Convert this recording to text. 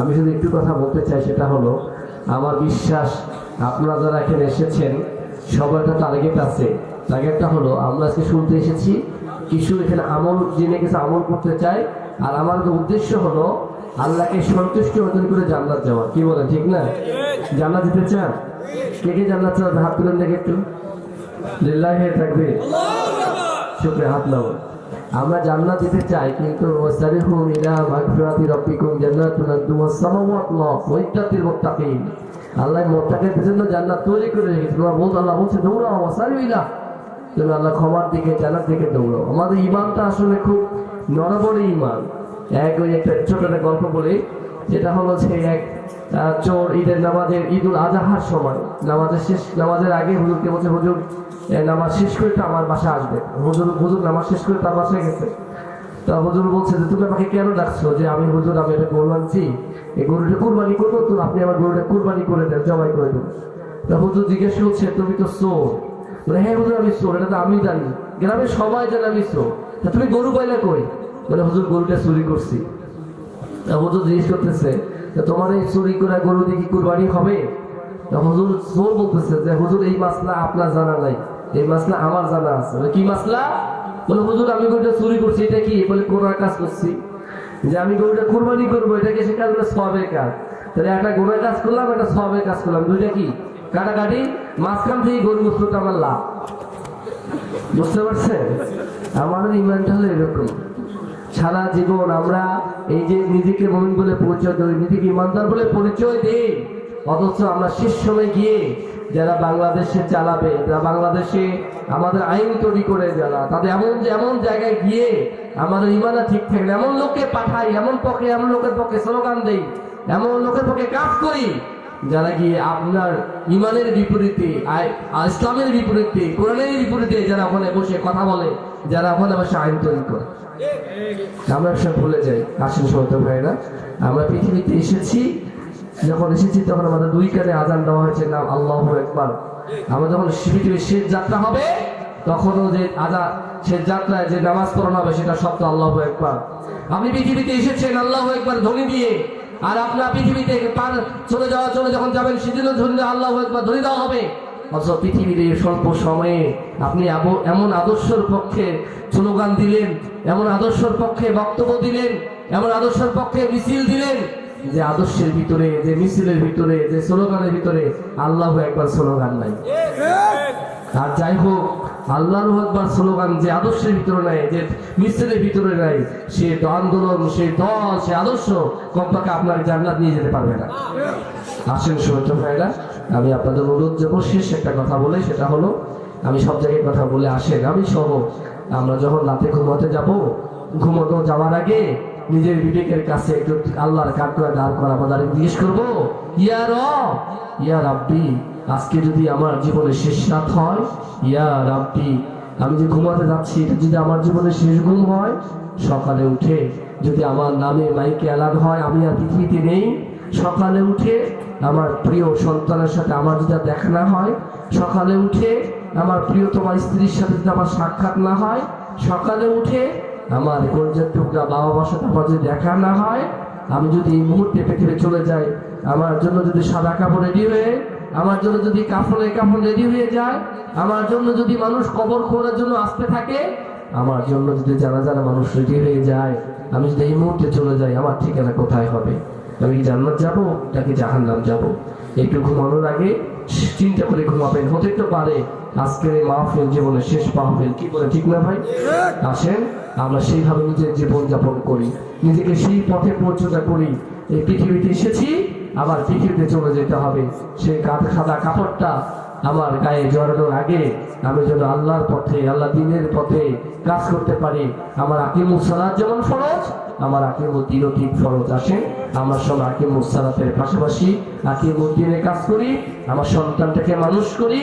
আমি শুধু একটু কথা বলতে চাই সেটা হলো আমার বিশ্বাস আপনারা যারা এখানে এসেছেন সবার একটা টার্গেট আছে। টার্গেটটা হলো আমরা আজকে শুনতে এসেছি কিছু এখানে আমল জেনে কিছু আমল করতে চাই আর আমার যে উদ্দেশ্য হলো আল্লাহকে সন্তুষ্ট অর্জন করে জান্নাত যাওয়া। কি বলেন ঠিক না? জান্নাত দিতে চান? কে কে জান্নাত চান হাত তুলেন দেখে একটু। লিল্লাহি থাকবে শুক্রে হাত নাও আমরা জান্নাত দিতে চাই, কিন্তু ওয়াসারিহু ইলা মাগফিরাতি রাব্বিকুম জান্নাতুন সামাওয়াত মুত্তাকিন। আল্লাহ মুত্তাকিদের জন্য জান্নাত তৈরি করে রেখেছে। তোমরা বলতো আল্লাহ বলছে, দৌড়াও ওয়াসারিহু ইলা। তুমি আল্লাহ ক্ষমার দিকে, জান্নাত দিকে দৌড়ো আমাদের ইমানটা আসলে খুব নরবরে ইমান এক ওই একটা ছোট একটা গল্প বলি। যেটা হলো যে এক চোর ঈদের নামাজের ঈদ উল আজহার সময়। নামাজের শেষ, নামাজের আগে হুজুরকে বলছে, হুজুর নামাজ শেষ করে তো আমার বাসা আসবে। হুজুর হুজুর, নামাজ শেষ করে তার বাসায় গেছে। তা হুজুর বলছে যে, তুমি আমাকে কেন ডাকছো যে আমি হুজুর, আমি এটা গরু আনছি এই গরুটা কুরবানি করব তো, আপনি আমার গরুটা কুরবানি করে দেন, জবাই করে দেন। তা হুজুর জিজ্ঞেস করছে, তুমি তো চোর? বলে হ্যাঁ হুজুর, আমি চোর, এটা তো আমি জানি। গ্রামে সবাই জানে আমি চোর। তা তুমি গরু পাইলা কই? বলে, হুজুর, গরুটা চুরি করছি। হুজুর জিজ্ঞেস করতেছে তোমার এই চুরি করে গরু কি কুরবানি হবে? হুজুর চোর বলতেছে যে, হুজুর, এই মাসলা আপনার জানা নাই, এই মাসলা আমার জানা আছে। কি মাসলা বলে, হুজুর, আমি গরুটা চুরি করছি, এটা কি? বলে, কোরআন কাজ করছি। যে, আমি গরুটা কুরবানি করব এটাকে সে কাজ করে সবের কাজ? তাহলে একটা গোড়ার কাজ করলাম, একটা সবের কাজ করলাম, দুইটা কি? কাটাকাটি, মাঝখান থেকে গরু মুসলটা আমার লাভ। বুঝতে পারছেন? আমাদের ইমানটা হলো এরকম। সারা জীবন আমরা এই যে নিজেকে মমিন বলে পরিচয় দিই, নিজেকে ইমানদার বলে পরিচয় দিই। অথচ আমরা শেষ সময় গিয়ে যারা বাংলাদেশে চালাবে, যারা বাংলাদেশে আমাদের আইন তৈরি করে যারা, তাদের এমন এমন জায়গায় গিয়ে আমাদের ইমানা ঠিক থাকলে, এমন লোককে পাঠাই, এমন পক্ষে, এমন লোকের পক্ষে স্লোগান দেই, এমন লোকের পক্ষে কাজ করি যারা গিয়ে আপনার ইমানের বিপরীতে ইসলামের বিপরীতে, কোরআনের বিপরীতে যারা ওখানে বসে কথা বলে, যারা ওখানে বসে আইন তৈরি করে। আমরা সব ভুলে যাই আসেন সমত ভাইরা আমরা পৃথিবীতে এসেছি, যখন এসেছি তখন আমাদের দুই কানে আজান দেওয়া হয়েছে, নাম আল্লাহ একবার আমরা যখন পৃথিবীর শেষ যাত্রা হবে, তখনও যে আজা, শেষ যাত্রায় যে নামাজ পড়ানো হবে, সেটা শব্দ আল্লাহ একবার আপনি পৃথিবীতে এসেছেন, আল্লাহ একবার ধ্বনি দিয়ে। আর আপনার পৃথিবীতে পার চলে যাওয়ার চলে যখন যাবেন সেদিনও ধরে আল্লাহ একবার ধরে দেওয়া হবে। অথচ পৃথিবীর এই স্বল্প সময়ে আপনি এমন আদর্শের পক্ষে স্লোগান দিলেন এমন আদর্শের পক্ষে বক্তব্য দিলেন এমন আদর্শের পক্ষে মিছিল দিলেন যে আদর্শের ভিতরে যে মিছিলের ভিতরে যে স্লোগানের ভিতরে আল্লাহ একবার স্লোগান নাই। আর যাই হোক আল্লাহর একবার স্লোগান যে আদর্শের ভিতরে নাই, যে মিছিলের ভিতরে নাই, সে আন্দোলন, সে দল, সে আদর্শ কমপক্ষে আপনার জান্নাত নিয়ে যেতে পারবে না। আসেন সত্য ভাইরা আমি আপনাদের অনুরোধ যাব শেষ একটা কথা বলে, সেটা হলো, আমি সব জায়গায় কথা বলে আসেন। আমি সহ, আমরা যখন রাতে ঘুমাতে যাব ঘুমানো যাওয়ার আগে নিজের বিবেকের কাছে একটু আল্লাহর কাঠগড়া দাঁড় করা বা জিজ্ঞেস করব, ইয়া র ইয়া আজকে যদি আমার জীবনের শেষ রাত হয়, ইয়া রাব্বি, আমি যে ঘুমাতে যাচ্ছি, এটা যদি আমার জীবনের শেষ ঘুম হয়, সকালে উঠে যদি আমার নামে মাইকে এলান হয়, আমি আর পৃথিবীতে নেই, সকালে উঠে আমার প্রিয় সন্তানের সাথে আমার যদি দেখা না হয়, সকালে উঠে আমার প্রিয়তমা স্ত্রীর সাথে যদি আমার সাক্ষাৎ না হয়, সকালে উঠে আমার গঞ্জের টুকরা বাবা মার সাথে যদি দেখা না হয়, আমি যদি এই মুহূর্তে পৃথিবী চলে যাই, আমার জন্য যদি সাদা কাপড় রেডি হয়ে, আমার জন্য যদি কাফলে কাপড় রেডি হয়ে যায়, আমার জন্য যদি মানুষ কবর খোলার জন্য আসতে থাকে, আমার জন্য যদি জানা জানা মানুষ রেডি হয়ে যায়, আমি যদি এই মুহূর্তে চলে যাই, আমার ঠিকানা কোথায় হবে? আমি জান্নাত যাব, নাকি জাহান্নাম যাব? একটু ঘুমানোর আগে চিন্তা করে ঘুমাবেন। হতে তো পারে আজকের এই মাহফিল জীবনের শেষ মাহফিল। কি বলে, ঠিক না ভাই? আসেন, আমরা সেইভাবে নিজের জীবন যাপন করি। নিজেকে সেই পথে পরিচর্যা করি। এই পৃথিবীতে এসেছি, আবার পৃথিবীতে চলে যেতে হবে। সেই কাঁধ খাদা কাপড়টা আমার গায়ে জড়ানোর আগে আমি যেন আল্লাহর পথে, আল্লাহ দিনের পথে কাজ করতে পারি। আমার আকিমুল সালাদ যেমন ফরজ, আমার আকিমুল দিনও ঠিক ফরজ আসে। আমার সব আকিমুল সালাতের পাশাপাশি আকিমুল দিনে কাজ করি, আমার সন্তানটাকে মানুষ করি।